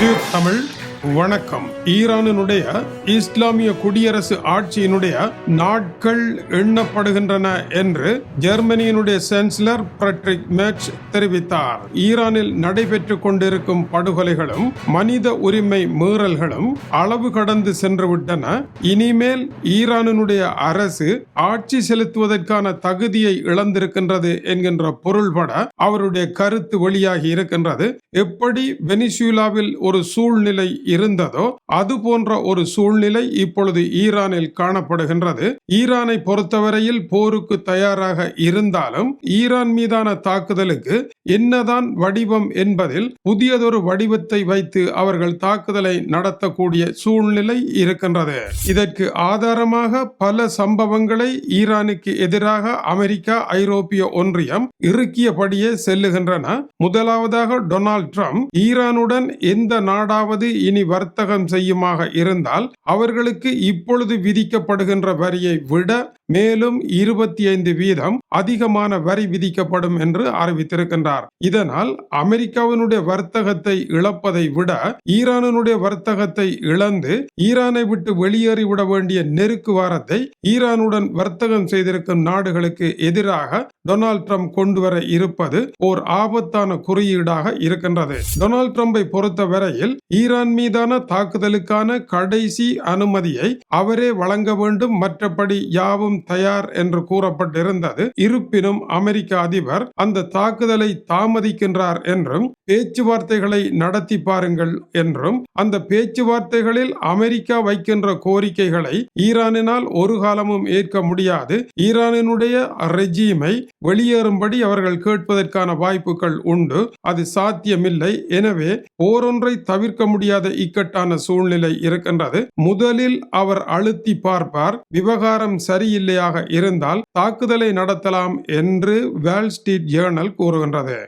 Tube Tamil வணக்கம். ஈரானினுடைய இஸ்லாமிய குடியரசு ஆட்சியினுடைய நாட்கள் எண்ணப்படுகின்றன என்று ஜெர்மனியினுடைய சான்சலர் பிரட்ரிக் மேட்ச் தெரிவித்தார். ஈரானில் நடைபெற்றுக் கொண்டிருக்கும் படுகொலைகளும் மனித உரிமை மீறல்களும் அளவு கடந்து சென்றுவிட்டன. இனிமேல் ஈரானினுடைய அரசு ஆட்சி செலுத்துவதற்கான தகுதியை இழந்திருக்கின்றது என்கின்ற பொருள்பட அவருடைய கருத்து வெளியாகி இருக்கின்றது. எப்படி வெனிசுலாவில் ஒரு சூழ்நிலை இருந்ததோ அது போன்ற ஒரு சூழ்நிலை இப்பொழுது ஈரானில் காணப்படுகின்றது. ஈரானை பொறுத்தவரையில் போருக்கு தயாராக இருந்தாலும் ஈரான் மீதான தாக்குதலுக்கு என்னதான் வடிவம் என்பதில் புதியதொரு வடிவத்தை வைத்து அவர்கள் தாக்குதலை நடத்தக்கூடிய சூழ்நிலை இருக்கின்றது. இதற்கு ஆதாரமாக பல சம்பவங்களை ஈரானுக்கு எதிராக அமெரிக்கா ஐரோப்பிய ஒன்றியம் இறுக்கியபடியே செல்லுகின்றன. முதலாவதாக டொனால்ட் ட்ரம்ப் ஈரானுடன் எந்த நாடாவது இனி வர்த்தகம் செய்யுமாக இருந்தால் அவர்களுக்கு இப்பொழுது விதிக்கப்படுகின்ற வரியை விட மேலும் இருபத்தி ஐந்து வீதம் அதிகமான வரி விதிக்கப்படும் என்று அறிவித்திருக்கின்றார். இதனால் அமெரிக்காவினுடைய வர்த்தகத்தை இழப்பதை விட ஈரானுடைய வர்த்தகத்தை இழந்து ஈரானை விட்டு வெளியேறிவிட வேண்டிய நெருக்கு வாரத்தை ஈரானுடன் வர்த்தகம் செய்திருக்கும் நாடுகளுக்கு எதிராக டொனால்ட் ட்ரம்ப் கொண்டு வர இருப்பது ஓர் ஆபத்தான குறியீடாக இருக்கின்றது. டொனால்ட் ட்ரம்பை பொறுத்தவரையில் ஈரான் மீதான தாக்குதலுக்கான கடைசி அனுமதியை அவரே வழங்க வேண்டும். மற்றபடி யாவும் தயார் என்று கூறப்பட்டிருந்தது. இருப்பினும் அமெரிக்க அதிபர் அந்த தாக்குதலை தாமதிக்கின்றார் என்றும் பேச்சுவார்த்தைகளை நடத்தி பாருங்கள் என்றும் அந்த பேச்சுவார்த்தைகளில் அமெரிக்கா வைக்கின்ற கோரிக்கைகளை ஈரானினால் ஒரு காலமும் ஏற்க முடியாது. ஈரானினுடைய ரெஜீமை வெளியேறும்படி அவர்கள் கேட்பதற்கான வாய்ப்புகள் உண்டு. அது சாத்தியமில்லை. எனவே போரொன்றை தவிர்க்க முடியாத இக்கட்டான சூழ்நிலை இருக்கின்றது. முதலில் அவர் அழுத்தி பார்ப்பார் விவகாரம் சரியில்லையாக இருந்தால் தாக்குதலை நடத்தலாம் என்று வேல் ஸ்ட்ரீட் ஜேர்னல் கூறுகின்றது.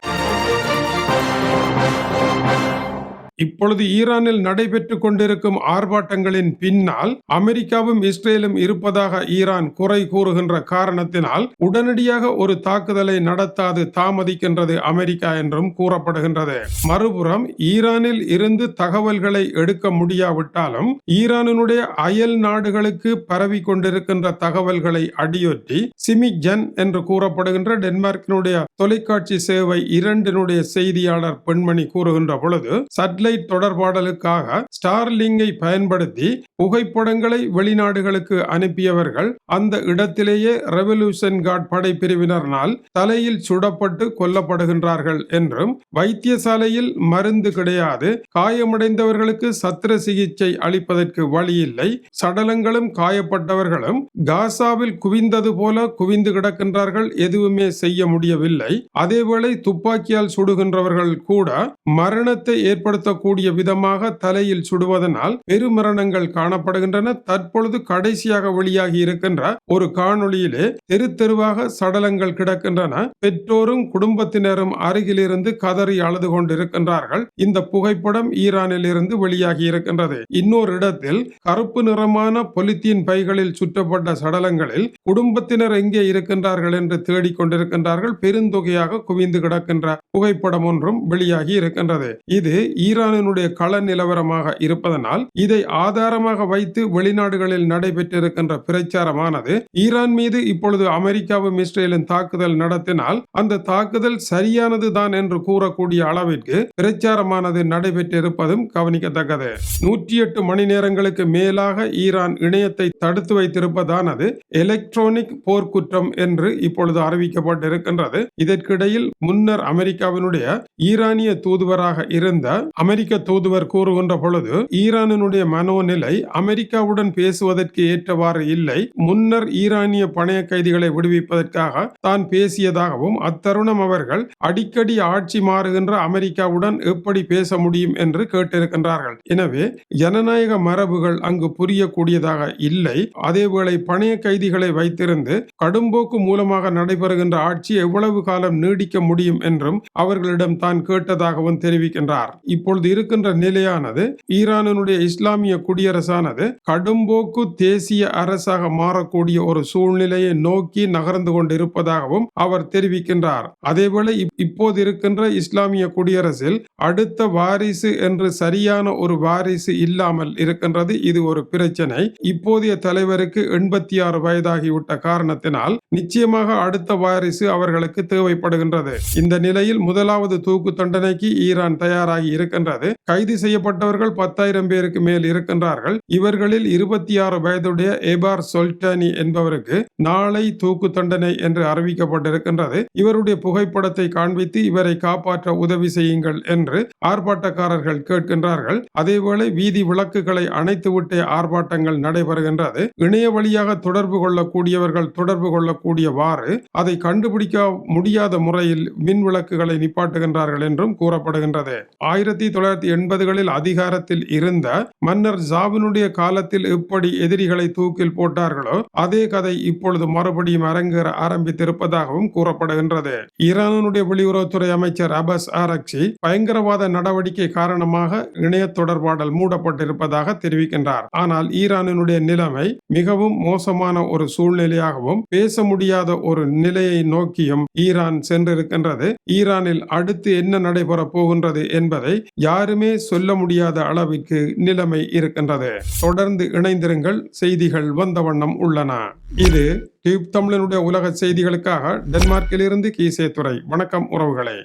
இப்பொழுது ஈரானில் நடைபெற்று கொண்டிருக்கும் ஆர்ப்பாட்டங்களின் பின்னால் அமெரிக்காவும் இஸ்ரேலும் இருப்பதாக ஈரான் குறை கூறுகின்ற காரணத்தினால் உடனடியாக ஒரு தாக்குதலை நடத்தாது தாமதிக்கின்றது அமெரிக்கா என்றும் கூறப்படுகின்றது. மறுபுறம் ஈரானில் இருந்து தகவல்களை எடுக்க முடியாவிட்டாலும் ஈரானினுடைய அயல் நாடுகளுக்கு பரவி கொண்டிருக்கின்ற தகவல்களை அடியொற்றி சிமிக்ஜன் என்று கூறப்படுகின்ற டென்மார்க்கினுடைய தொலைக்காட்சி சேவை இரண்டினுடைய செய்தியாளர் பெண்மணி கூறுகின்ற பொழுது சட்லைட் தொடர்பாடலுக்காக ஸ்டார்லிங்கை பயன்படுத்தி புகைப்படங்களை வெளிநாடுகளுக்கு அனுப்பியவர்கள் அந்த இடத்திலேயே ரெவல்யூஷன் கார்ட் படைப்பிரிவினரால் தலையில் சுடப்பட்டு கொல்லப்படுகின்றார்கள் என்றும் வைத்தியசாலையில் மருந்து கிடையாது. காயமடைந்தவர்களுக்கு சத்திர சிகிச்சை அளிப்பதற்கு வழியில்லை. சடலங்களும் காயப்பட்டவர்களும் காசாவில் குவிந்தது போல குவிந்து கிடக்கின்றார்கள். எதுவுமே செய்ய முடியவில்லை. அதேவேளை துப்பாக்கியால் சுடுகின்றவர்கள் கூட மரணத்தை ஏற்படுத்த ஏற்படுத்தக்கூடிய விதமாக தலையில் சுடுவதனால் பெருமரணங்கள் காணப்படுகின்றன. தற்பொழுது கடைசியாக வெளியாகி இருக்கின்ற ஒரு காணொளியிலே தெரு தெருவாக சடலங்கள் கிடக்கின்றன. பெற்றோரும் குடும்பத்தினரும் அருகிலிருந்து கதறி அழுது கொண்டிருக்கின்றார்கள். இந்த புகைப்படம் ஈரானில் இருந்து வெளியாகி இருக்கின்றது. இன்னொரு இடத்தில் கருப்பு நிறமான பொலித்தீன் பைகளில் சுற்றப்பட்ட சடலங்களில் குடும்பத்தினர் எங்கே இருக்கின்றார்கள் என்று தேடிக் கொண்டிருக்கின்றார்கள். பெருந்தொகையாக குவிந்து கிடக்கின்ற புகைப்படம் ஒன்றும் வெளியாகி இருக்கின்றது. இது ஈரான் ஈரானினுடைய கள நிலவரமாக இருப்பதனால் இதை ஆதாரமாக வைத்து வெளிநாடுகளில் நடைபெற்றிருக்கின்ற பிரச்சாரமானது ஈரான் மீது இப்பொழுது அமெரிக்காவும் இஸ்ரேலும் தாக்குதல் நடத்தினால் அந்த தாக்குதல் சரியானது தான் என்று கூறக்கூடிய அளவிற்கு பிரச்சாரமானது நடைபெற்றிருப்பதும் கவனிக்கத்தக்கது. நூற்றி எட்டு மணி நேரங்களுக்கு மேலாக ஈரான் இணையத்தை தடுத்து வைத்திருப்பதானது எலக்ட்ரானிக் போர்க்குற்றம் என்று இப்பொழுது அறிவிக்கப்பட்டிருக்கின்றது. இதற்கிடையில் முன்னர் அமெரிக்காவினுடைய ஈரானிய தூதுவராக இருந்த அமெரிக்க தூதுவர் கூறுகின்ற பொழுது ஈரானினுடைய மனோநிலை அமெரிக்காவுடன் பேசுவதற்கு ஏற்றவாறு இல்லை. முன்னர் ஈரானிய பணைய கைதிகளை விடுவிப்பதற்காக தான் பேசியதாகவும் அத்தருணம் அவர்கள் அடிக்கடி ஆட்சி மாறுகின்ற அமெரிக்காவுடன் எப்படி பேச முடியும் என்று கேட்டிருக்கின்றார்கள். எனவே ஜனநாயக மரபுகள் அங்கு புரியக்கூடியதாக இல்லை. அதேவேளை பணைய கைதிகளை வைத்திருந்து கடும்போக்கு மூலமாக நடைபெறுகின்ற ஆட்சி எவ்வளவு காலம் நீடிக்க முடியும் என்றும் அவர்களிடம் தான் கேட்டதாகவும் தெரிவிக்கின்றார். இப்பொழுது இப்பொழுது இருக்கின்ற நிலையானது ஈரானினுடைய இஸ்லாமிய குடியரசானது கடும்போக்கு தேசிய அரசாக மாறக்கூடிய ஒரு சூழ்நிலையை நோக்கி நகர்ந்து கொண்டிருப்பதாகவும் அவர் தெரிவிக்கின்றார். அதேபோல இப்போது இருக்கின்ற இஸ்லாமிய குடியரசில் அடுத்த வாரிசு என்று சரியான ஒரு வாரிசு இல்லாமல் இருக்கின்றது. இது ஒரு பிரச்சனை. இப்போதைய தலைவருக்கு எண்பத்தி ஆறு வயதாகிவிட்ட காரணத்தினால் நிச்சயமாக அடுத்த வாரிசு அவர்களுக்கு தேவைப்படுகின்றது. இந்த நிலையில் முதலாவது தூக்கு தண்டனைக்கு ஈரான் தயாராகி இருக்கின்றது. கைது செய்யப்பட்டவர்கள் பத்தாயிரம் பேருக்கு மேல் இருக்கின்றார்கள். இவர்களில் இருபத்தி ஆறு வயதுடைய எபார் சொல்டானி என்பவருக்கு நாளை தூக்கு தண்டனை என்று அறிவிக்கப்பட்டிருக்கின்றது. இவருடைய புகைப்படத்தை காண்பித்து இவரை காப்பாற்ற உதவி செய்யுங்கள் என்று ஆர்ப்பாட்டக்காரர்கள் கேட்கின்றார்கள். அதேவேளை வீதி விளக்குகளை அணைத்துவிட்டே ஆர்ப்பாட்டங்கள் நடைபெறுகின்றது. இணைய வழியாக தொடர்பு கொள்ளக்கூடியவர்கள் தொடர்பு கொள்ளக்கூடியவாறு அதை கண்டுபிடிக்க முடியாத முறையில் மின் விளக்குகளை நிப்பாட்டுகின்றார்கள் என்றும் கூறப்படுகின்றது. ஆயிரத்தி தொள்ளாயிரத்தி எண்பதுகளில் அதிகாரத்தில் இருந்த மன்னர் ஜாவினுடைய காலத்தில் எப்படி எதிரிகளை தூக்கில் போட்டார்களோ அதே கதை இப்பொழுது மறுபடியும் அரங்கேற ஆரம்பித்திருப்பதாகவும் கூறப்படுகின்றது. ஈரானுடைய வெளியுறவுத்துறை அமைச்சர் அபஸ் ஆரக்சி பயங்கரவாத நடவடிக்கை காரணமாக இணைய தொடர்பாடல் மூடப்பட்டிருப்பதாக தெரிவிக்கின்றார். ஆனால் ஈரானினுடைய நிலைமை மிகவும் மோசமான ஒரு சூழ்நிலையாகவும் பேச முடியாத ஒரு நிலையை நோக்கியும் ஈரான் சென்றிருக்கின்றது. ஈரானில் அடுத்து என்ன நடைபெறப் போகின்றது என்பதை யாருமே சொல்ல முடியாத அளவிற்கு நிலைமை இருக்கின்றது. தொடர்ந்து இணைந்திருங்கள் செய்திகள் வந்த வண்ணம் உள்ளன. இது டியூப் தமிழனுடைய உலக செய்திகளுக்காக டென்மார்க்கிலிருந்து கீசே துறை வணக்கம் உறவுகளே.